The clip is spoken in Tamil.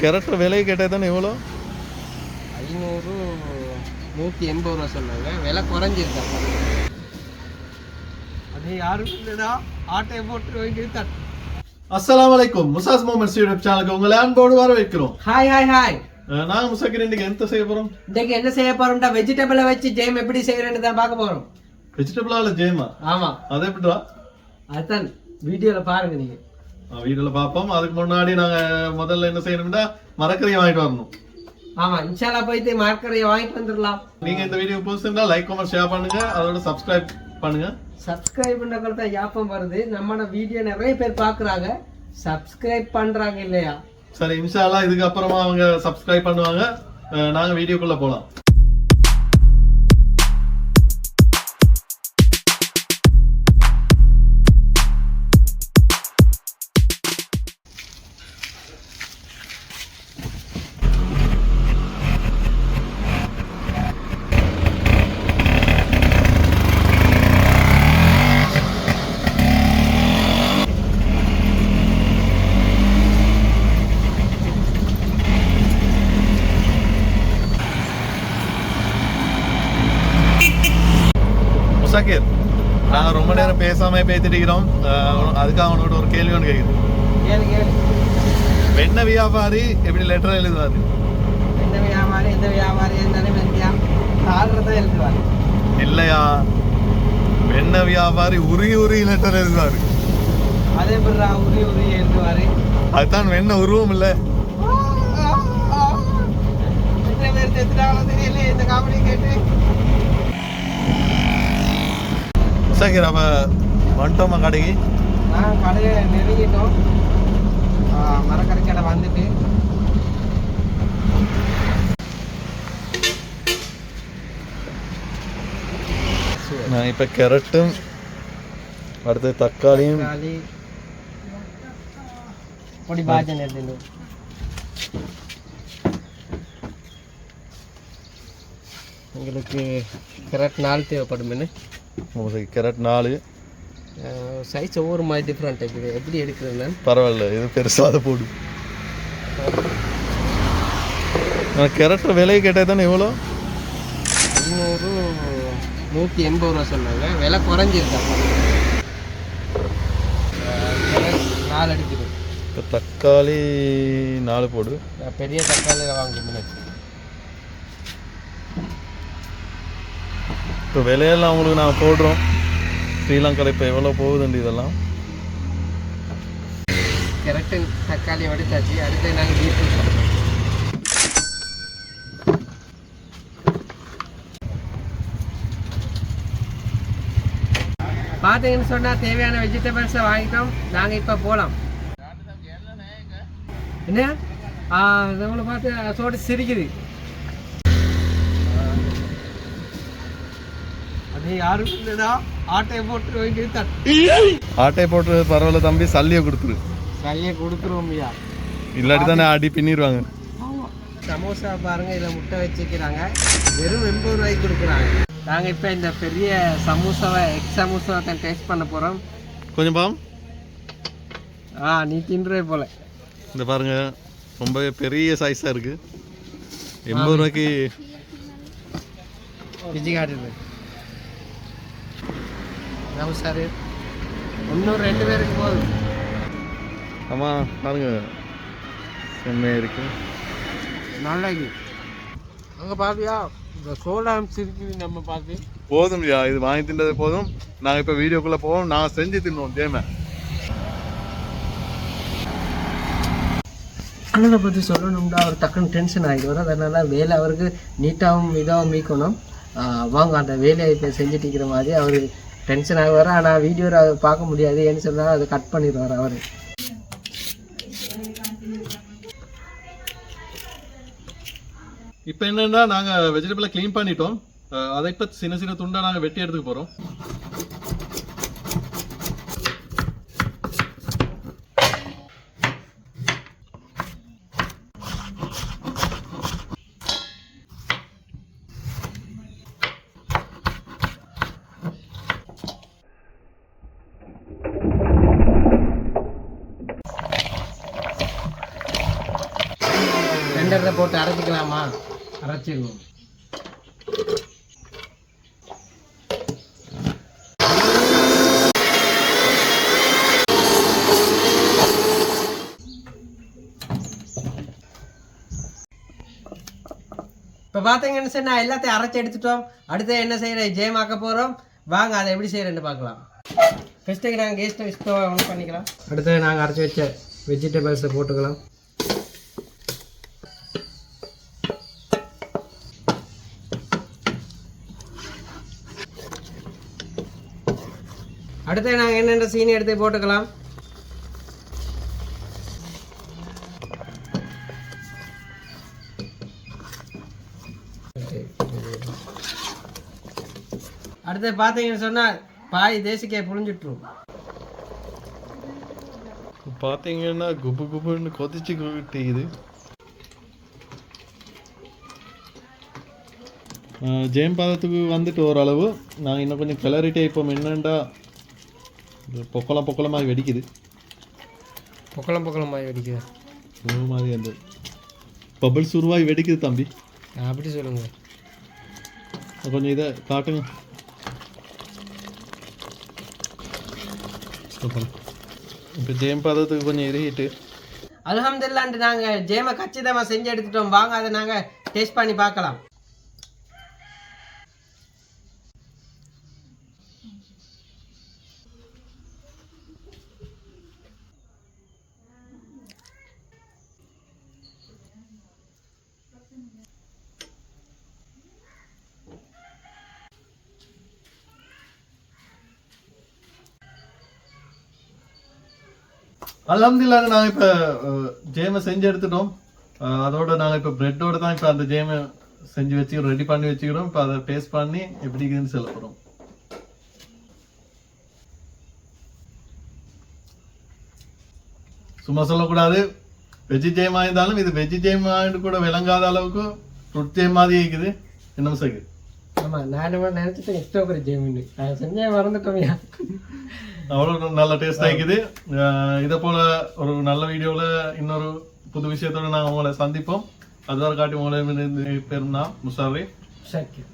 கேரக்டர் விலையை கேட்டால் தானே எவ்வளோ? ஐநூறு நூற்றி எண்பது ரூபா சொன்னாங்க. விலை குறைஞ்சிருக்காங்க அது யாரும் இல்லைடா ஆட்டையை போட்டு வேண்டியது தட்டு அஸ்ஸலாமு அலைக்கும். முசாஸ் மோமெண்ட்ஸ் யூடியூப் சேனலுக்கு உங்களை அன்போடு வரவேற்கிறோம். Hi hi hi. நாங்க முசாக்கிர் இன்னைக்கு எந்த செய்ய போறோம்? இன்னைக்கு என்ன செய்ய போறோம்டா? வெஜிடபிளை வச்சு ஜெயம் எப்படி செய்யறேன்னு தான் பார்க்க போறோம். வெஜிடபிளா இல்ல ஜெயமா ஆமா. அது எப்படிடா? அதுதான். வீடியோல பாருங்க நீங்க. வீடியோல பார்ப்போம் அதுக்கு முன்னாடி நாங்க முதல்ல என்ன செய்யணும்னா மரக்கறியை வாங்கிட்டு வரணும். ஆமா இன்ஷால்லா போயிட்டு மார்க்கரையை வாங்கிட்டு வந்துடலாம். நீங்க இந்த வீடியோ புதுசுன்னா லைக் கமெண்ட் ஷேர் பண்ணுங்க. அதோட சப்ஸ்கிரைப் பண்ணுங்க. சப்ஸ்கிரைப் பண்ண தான் யாப்பம் வருது. நம்மளோட வீடியோ நிறைய பேர் பாக்குறாங்க. சப்ஸ்கிரைப் பண்றாங்க இல்லையா? சரி இன்ஷால்லா இதுக்கு அப்புறமா அவங்க சப்ஸ்கிரைப் பண்ணுவாங்க. நாங்க வீடியோக்குள்ள போலாம். முசாக்கிர் நாங்க ரொம்ப நேரம் பேசாம பேசிட்டு இருக்கிறோம். அஹ் அதுக்காக அவனோட ஒரு கேள்வி ஒன்று கேளு வெண்ண வியாபாரி எப்படி லெட்டர் எழுதுவாரு? எந்த வியாபாரி எந்த வியாபாரி இருந்தாலும் ஆடுறதான் எழுதுவாங்க இல்லையா? வெண்ண வியாபாரி உரி உரி லெட்டர் எழுதுவாரு. அதே மாதிரி உரி உரி எழுதுவாரு. அதுதான் வெண்ண உருவம் இல்ல. தெரியல இந்த காமெடி கேட்டு. முசாக்கிர் அப்ப வந்துட்டோமா கடைக்கு. நான் கடையை நெருங்கிட்டோம். ஆ, மரக்கறி கடை வந்துட்டு. நான் இப்ப கேரட்டும். அடுத்து தக்காளியும். தக்காளி. பொடி பாஜன் எடுத்துட்டு எங்களுக்கு கரெக்ட் நாள் தேவைப்படும் என்ன கேரட் நாலு. சைஸ் ஒவ்வொரு மாதிரி டிஃப்ரெண்ட் இருக்குது. எப்படி எடுக்கிறேன்னு பரவாயில்ல இது பெருசாக போடு. நான் கேரட் விலையை கேட்டால் தானே எவ்வளோ ஐநூறு நூற்றி எண்பது ரூபா சொன்னாங்க. விலை குறைஞ்சிருக்காங்க நாலு அடிக்குது. இப்போ தக்காளி நாலு போடு. பெரிய தக்காளியில் வாங்குறேன் இப்போ விலையெல்லாம் உங்களுக்கு நான் போடுறோம். ஸ்ரீலங்காவில் இப்போ எவ்வளோ போகுதுண்டு இதெல்லாம்? கரெக்டு தக்காளி வடித்தாச்சு. அடுத்து நாங்கள் பீட்ரூட்? பார்த்தீங்கன்னு சொன்னால் தேவையான வெஜிடபிள்ஸை வாங்கிட்டோம். நாங்கள் இப்போ போகலாம் என்ன? நம்மளை பார்த்து சோடு சிரிக்குது. ஆட்டையை போட்டு பரவாயில்ல தம்பி சல்லியை கொடுத்துரு. சரியாக கொடுத்துருவோம்யா இல்லாட்டி தானே ஆடி பின்னிடுவாங்க. சமோசா பாருங்க இதில் முட்டை வச்சுக்கிறாங்க. வெறும் எண்பது ரூபாய்க்கு கொடுக்குறாங்க. நாங்கள் இப்போ இந்த பெரிய சமோசாவை எக் சமோசாவை தான் டேஸ்ட் பண்ண போகிறோம் கொஞ்சம் பாவம். ஆ நீ தின்றுவே போல. இந்த பாருங்க ரொம்பவே பெரிய சைஸாக இருக்குது எண்பது ரூபாய்க்கு பிஜி காட்டுது. சார். இன்னும் ரெண்டு பேருக்கு போதும். ஆமாம் பாருங்க. செம்மையாக இருக்குது நாளைக்கு அங்கே பாப்பியா இந்த சோடா இருக்குது நம்ம பார்த்து. போதும் யா இது வாங்கி தின்றது போதும். நாங்கள் இப்போ வீடியோக்குள்ளே போவோம். நான் செஞ்சு தின்னுவோம் கேமை அண்ணனை பற்றி சொல்லணும்னா அவர் டக்குன்னு டென்ஷன் ஆகிடுவார் அதனால வேலை அவருக்கு நீட்டாகவும் இதாகவும் மீக்கணும் வாங்க அந்த வேலையை இப்போ செஞ்சுட்டு இருக்கிற மாதிரி அவர் டென்ஷன் ஆகுவார் ஆனால் வீடியோ அதை பார்க்க முடியாது. ஏன்னு சொன்னால் அதை கட் பண்ணிடுவார் அவர். இப்போ என்னென்னா நாங்கள் வெஜிடபிளை க்ளீன் பண்ணிட்டோம். அதை இப்போ சின்ன சின்ன துண்டாக நாங்கள் வெட்டி எடுத்துக்க போகிறோம் கிரைண்டரில் போட்டு அரைச்சிக்கலாமா? அரைச்சிடுவோம். இப்போ பார்த்தீங்கன்னு நான் எல்லாத்தையும் அரைச்சி எடுத்துட்டோம். அடுத்து என்ன செய்கிறேன் ஜெயமாக்க போகிறோம் வாங்க அதை எப்படி செய்யறேன்னு பார்க்கலாம். ஃபஸ்ட்டுக்கு நாங்கள் கேஸ்ட்டை ஸ்டவ் ஆன் பண்ணிக்கலாம். அடுத்து நாங்கள் அரைச்சி வச்ச வெஜிடபிள்ஸை போட்டுக்கலாம். அடுத்து நாங்கள் என்னென்ன சீனி எடுத்து போட்டுக்கலாம்? அடுத்து பார்த்தீங்கன்னு சொன்னால் பாய் தேசிக்காய் புழிஞ்சிட்ரும் பார்த்தீங்கன்னா குபு குபுன்னு கொதிச்சு கொட்டிக்குது. ஜெயம் பாதத்துக்கு வந்துட்டு ஓரளவு. நாங்கள் இன்னும் கொஞ்சம் கிளறிட்டே இப்போ என்னண்டா பொக்கலம் பொக்கலமாக வெடிக்குது. பொக்கலம் பொக்கலம் பாய் வெடிக்குது? ஒரு மாதிரி அந்த பபிள்ஸ் உருவாகி வெடிக்குது தம்பி. அப்படி சொல்லுங்க. கொஞ்சம் இதை காட்டுங்க. இப்போ ஜெயம் பாதத்துக்கு கொஞ்சம் இறகிட்டு. அல்ஹம்துலில்லாண்டு நாங்கள் ஜேமை கச்சிதமாக செஞ்சு எடுத்துட்டோம். வாங்க அதை நாங்கள் டேஸ்ட் பண்ணி பார்க்கலாம். அலமதுல்லா நாங்கள் இப்போ ஜேமை செஞ்சு எடுத்துட்டோம். அதோட நாங்கள் இப்போ ப்ரெட்டோட தான் இப்போ அந்த ஜேமை செஞ்சு வச்சுக்கிறோம் ரெடி பண்ணி வச்சுக்கிறோம். இப்போ அதை டேஸ்ட் பண்ணி எப்படி இருக்குதுன்னு சொல்ல போகிறோம் சும்மா சொல்லக்கூடாது. வெஜ்ஜி ஜேமா இருந்தாலும் இது வெஜ்ஜி ஜேமான்னு கூட விளங்காத அளவுக்கு ஃப்ரூட் ஜேம் மாதிரி இருக்குது. என்ன சார் ஆமாம் நான் என்ன நினச்சிட்டேன் ஸ்டோபரி ஜெயம் நான் செஞ்சேன் மறந்துட்டோம்யா அவ்வளோ நல்ல டேஸ்ட் ஆகிக்குது. இதை போல ஒரு நல்ல வீடியோவில் இன்னொரு புது விஷயத்தோட நாங்கள் உங்களை சந்திப்போம். அதுவரை காட்டி உங்களை பெரும்னா முசாரி தேங்க்யூ